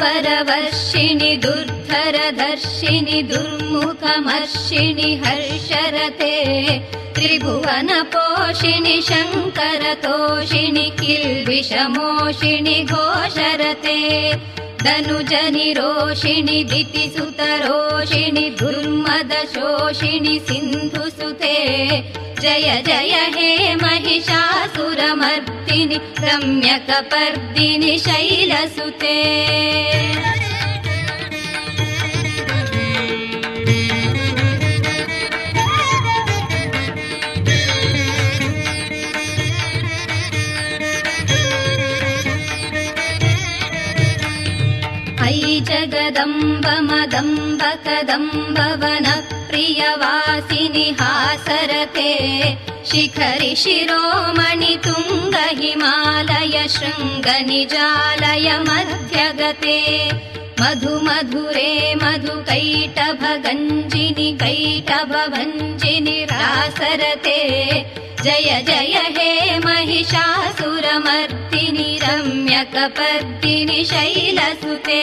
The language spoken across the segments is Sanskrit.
वरवर्षिणि दुर्धरदर्शिनि दुर्मुखमर्षिणि हर्षरते त्रिभुवनपोषिणि शङ्करतोषिणि किल्बिषमोषिणि घोषरते धनुजनिरोषिणि दितिसुतरोषिणि दुर्मदशोषिणि सिन्धुसुते जय जय हे महिषासुरमर्दिनि रम्यकपर्दिनि शैलसुते। अयि जगदम्ब मदम्ब कदम्ब वनप्रियवासिनि हासरते। शिखरि शिरोमणि तुङ्ग हिमालय शृङ्ग निजालय मध्यगते। मधु मधुरे मधु कैटभ गञ्जिनि कैटभ भञ्जिनि रासरते। जय जय हे महिषासुरमर्दिनि रम्यकपर्दिनि शैलसुते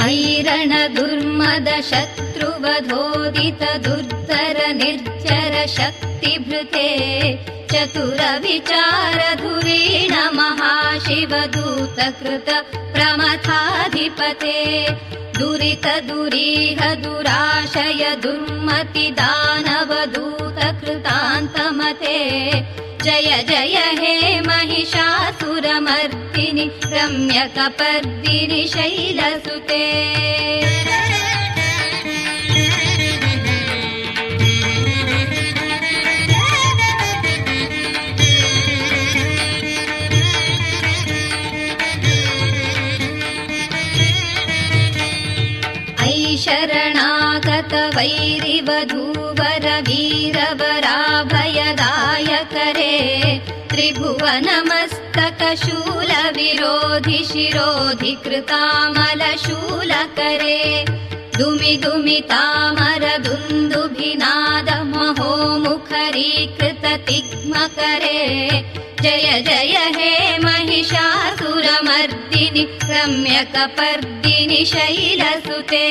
ऐरण दुर्मद शत्रुवधोदित दुर्धर निर्जर शक्तिभृते चतुर विचार धुरीण महाशिव दूत प्रमथाधिपते। दुरित दुरीह दुराशय दुर्मति दानव दूत कृतान्तमते। जय जय हे महिषासुरमर्दिनि रम्यकपर्दिनि शैलसुते ऐ शरणागत वैरिवधूवर वीरवराभयदायकरे विरोधि शिरोधि कृतामलशूलकरे दुमि दुमि तामर दुन्दुभिनाद महो मुखरीकृत तिग्मकरे जय जय हे महिषासुरमर्दिनि रम्यकपर्दिनि शैलसुते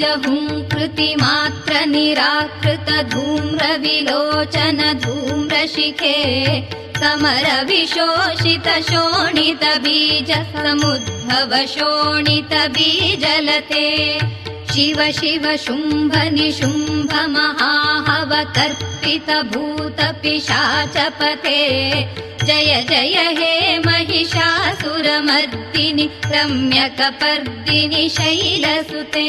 ऐ निज हुङ्कृति मात्र निराकृत धूम्र विलोचन धूम्रशिखे विशोषित शोणित बीज समुद्भव शोणित बीजलते शिव शिव शुम्भ निशुम्भ महाहव कर्पित भूत पिशाचपते जय जय हे महिषासुरमर्दिनि रम्यकपर्दिनि शैलसुते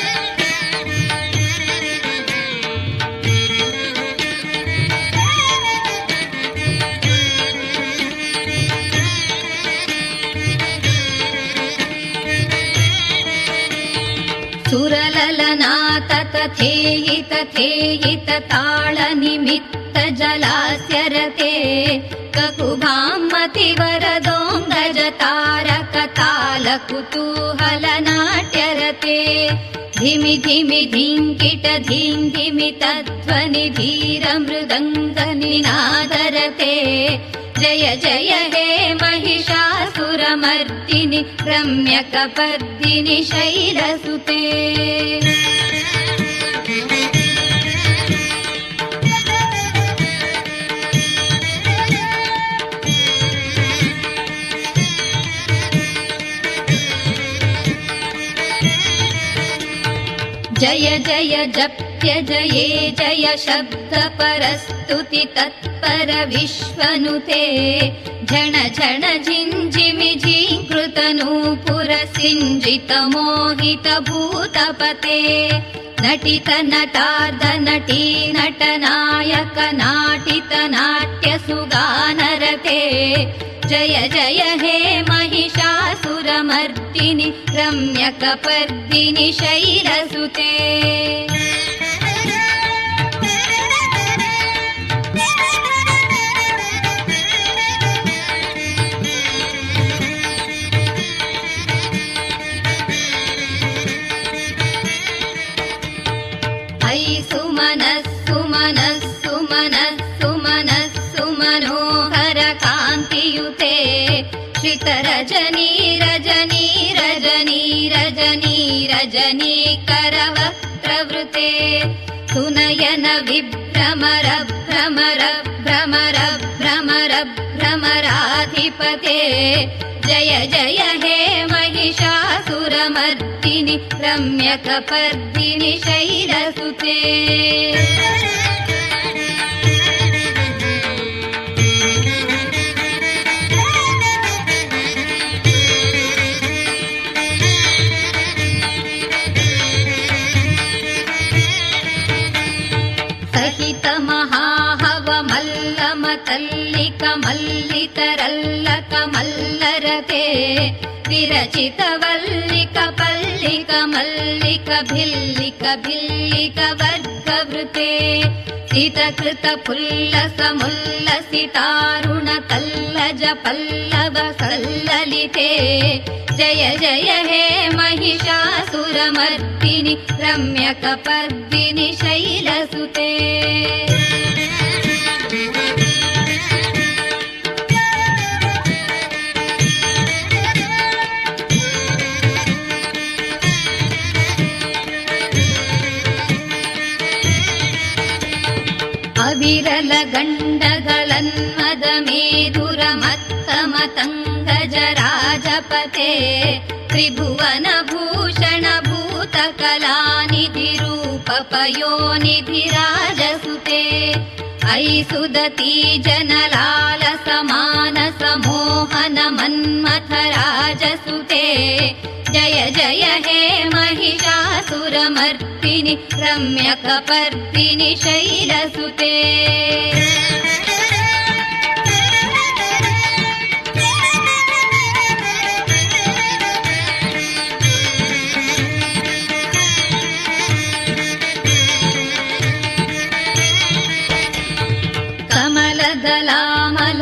सुरललनाथ तथेयि तथेयित ताळनिमित्त जलास्य रते ककुभामतिवरदोङ्गज तारक ताल कुतूहलनाट्यरते धिमि धिमि धिङ्किट धिं धिमि तध्वनि धीर मृदङ्गनिनादरते जय जय हे महिषासुरमर्दिनि रम्यकपर्दिनि शैलसुते जय जय जप्य जये जय शब्द परस्तुति तत्पर विश्वनुते झण झण झिञ्झिमि झीकृत नूपुर सिञ्जित मोहित भूतपते नटित नटार्द नटी नटनायक नाटित नाट्य सुगानरते। जय जय हे महिषासुरमर्दिनि रम्यकपर्दिनि शैलसुते। ऐ सुमनः सुमनः सुमनः सुमनः सुमनोहर कान्तियुते श्रितरजनी रजनी रजनी रजनी रजनी करवक्त्रवृते सुनयन विभ्रमर भ्रमर भ्रमर भ्रमर भ्रमराधिपते। जय जय हे महिषासुरमर्दिनि रम्यकपर्दिनि शैलसुते विरचित वल्लिक पल्लिक मल्लिक भिल्लिक भिल्लिक वर्गवृते सितकृत फुल्लस मुल्लसितारुण तल्लज पल्लव सल्ललिते जय जय हे महिषासुरमर्दिनि रम्यकपर्दिनि शैलसुते गण्डगलन्मदमेधुरमत्तमतङ्गजराजपते त्रिभुवनभूषणभूतकलानिधिरूपपयोनिधिराजसुते मेधुरमथमतङ्गज अयि सुदती जनलालसमानसमोहनमन्मथराजसुते जय जय हे महिषा महिषासुरमर्दिनि रम्यकपर्दिनि शैलसुते। कमलदलामल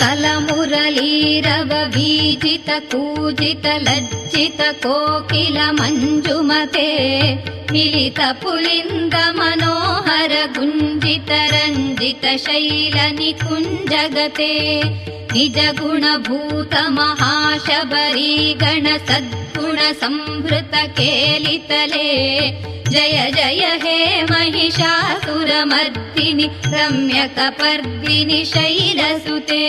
सकलमुरलीरव बीजित कूजित लज्जित कोकिल मञ्जुमते मिलित पुलिन्द मनोहर गुञ्जित रञ्जित शैल निकुञ्जगते निज गुणभूत महाशबरी गण सद्गुण संहृत केलितले जय जय हे महिषासुरमर्दिनि रम्यकपर्दिनि शैलसुते